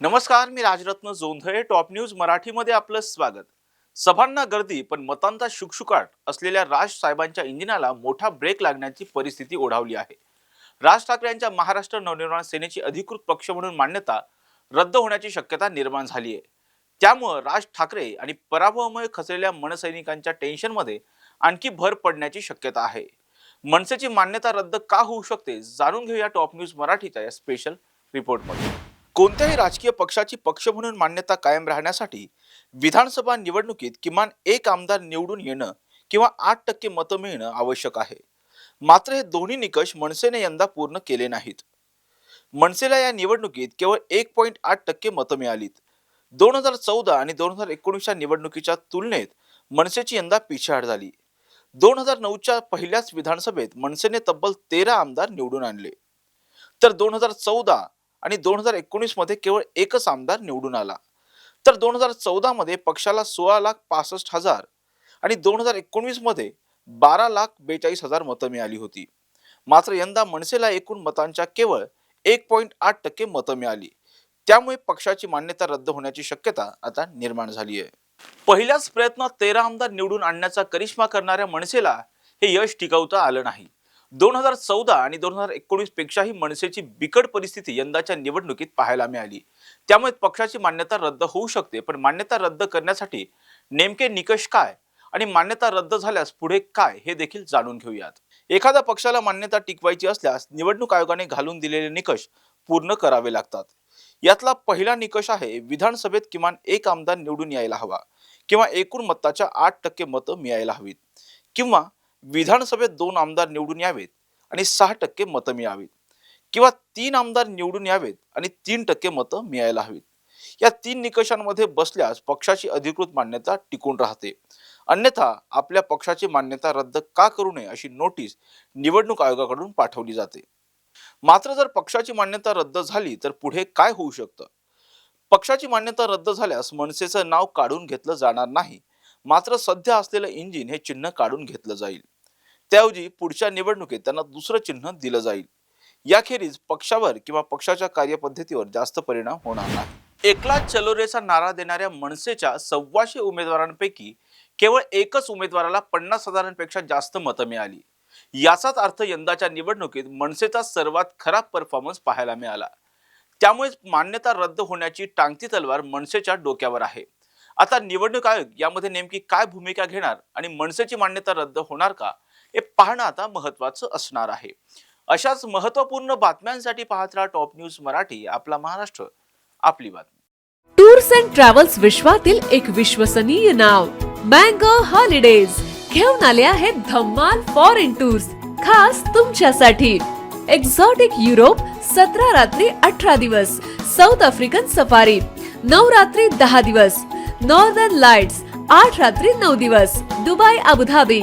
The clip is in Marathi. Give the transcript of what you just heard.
नमस्कार मी राजरत्न जोंधळे टॉप न्यूज मराठीमध्ये आपलं स्वागत. सभांना गर्दी पण मतांचा शुकशुकाट असलेल्या राज साहेबांच्या इंजिनाला मोठा ब्रेक लागण्याची परिस्थिती ओढावली आहे. राज ठाकरे यांच्या महाराष्ट्र नवनिर्माण सेनेची अधिकृत पक्ष म्हणून मान्यता रद्द होण्याची शक्यता निर्माण झाली आहे. त्यामुळं राज ठाकरे आणि पराभवामुळे खचलेल्या मनसैनिकांच्या टेन्शनमध्ये आणखी भर पडण्याची शक्यता आहे. मनसेची मान्यता रद्द का होऊ शकते जाणून घेऊया टॉप न्यूज मराठीच्या या स्पेशल रिपोर्टमध्ये कोणत्याही राजकीय पक्षाची पक्ष म्हणून मान्यता कायम राहण्यासाठी विधानसभा निवडणुकीत किमान एक आमदार निवडून येणं किंवा आठ टक्के मतं मिळणं आवश्यक आहे. मात्र हे दोन्ही निकष मनसेने यंदा पूर्ण केले नाहीत. मनसेला या निवडणुकीत केवळ एक पॉईंट आठ टक्के मतं मिळालीत. दोन हजार चौदा आणि दोन हजार एकोणीसच्या निवडणुकीच्या तुलनेत मनसेची यंदा पिछाड झाली. दोन हजार नऊच्या पहिल्याच विधानसभेत मनसेने तब्बल तेरा आमदार निवडून आणले. तर दोन हजार चौदा आणि दोन हजार एकोणीसमध्ये केवळ एकच आमदार निवडून आला. तर दोन हजार चौदामध्ये पक्षाला सोळा लाख पासष्ट हजार आणि दोन हजार एकोणवीसमध्ये बारा लाख बेचाळीस हजार मतं मिळाली होती. मात्र यंदा मनसेला एकूण मतांच्या केवळ एक पॉईंट आठ टक्के मतं मिळाली. त्यामुळे पक्षाची मान्यता रद्द होण्याची शक्यता आता निर्माण झाली आहे. पहिल्याच प्रयत्नात तेरा आमदार निवडून आणण्याचा करिश्मा करणाऱ्या मनसेला हे यश टिकवता आलं नाही. दोन हजार चौदा आणि दोन हजार एकोणीस पेक्षाही मनसेची बिकट परिस्थिती यंदाच्या निवडणुकीत पाहायला मिळाली. त्यामुळे पक्षाची मान्यता रद्द होऊ शकते पण मान्यता रद्द करण्यासाठी नेमके निकष काय आणि मान्यता रद्द झाल्यास पुढे काय हे देखील जाणून घेऊयात. एखाद्या पक्षाला मान्यता टिकवायची असल्यास निवडणूक आयोगाने घालून दिलेले निकष पूर्ण करावे लागतात. यातला पहिला निकष आहे विधानसभेत किमान एक आमदार निवडून यायला हवा किंवा एकूण मताच्या आठ टक्के मतं मिळायला हवीत किंवा विधानसभेत दोन आमदार निवडून यावेत आणि सहा टक्के मतं मिळावीत. किंवा तीन आमदार निवडून यावेत आणि तीन टक्के मतं मिळायला हवीत. या तीन निकषांमध्ये बसल्यास पक्षाची अधिकृत मान्यता टिकून राहते. अन्यथा आपल्या पक्षाची मान्यता रद्द का करू नये अशी नोटीस निवडणूक आयोगाकडून पाठवली जाते. मात्र जर पक्षाची मान्यता रद्द झाली तर पुढे काय होऊ शकतं? पक्षाची मान्यता रद्द झाल्यास मनसेचं नाव काढून घेतलं जाणार नाही. मात्र सध्या असलेलं इंजिन हे चिन्ह काढून घेतलं जाईल. त्याऐवजी पुढच्या निवडणुकीत त्यांना दुसरं चिन्ह दिलं जाईल. याखेरीज पक्षावर किंवा पक्षाच्या कार्यपद्धतीवर जास्त परिणाम होणार नाही. एकला चलोरेचा नारा देणाऱ्या मनसेच्या सव्वाशे उमेदवारांपैकी केवळ एकच उमेदवाराला पन्नास हजारांपेक्षा जास्त मतं मिळाली. याचाच अर्थ यंदाच्या निवडणुकीत मनसेचा सर्वात खराब परफॉर्मन्स पाहायला मिळाला. त्यामुळेच मान्यता रद्द होण्याची टांगती तलवार मनसेच्या डोक्यावर आहे. आता निवडणूक आयोग यामध्ये नेमकी काय भूमिका घेणार आणि मनसेची मान्यता रद्द होणार का? हे पाहणं आता महत्वाचं असणार आहे. अशाच महत्त्वपूर्ण बातम्यांसाठी पाहत राहा टॉप न्यूज मराठी आपला महाराष्ट्र आपली बातमी. टूर्स अँड ट्रॅव्हल्स विश्वातील एक विश्वसनीय नाव मँगो हॉलिडेज. घेऊन आले आहेत धम्माल फॉरेन टूर्स खास तुमच्यासाठी. एक्झॉटिक युरोप सतरा रात्री अठरा दिवस. साऊथ आफ्रिकन सफारी नऊ रात्री दहा दिवस. नॉर्दर्न लाइट्स आठ रात्री नऊ दिवस. दुबई अबुधाबी.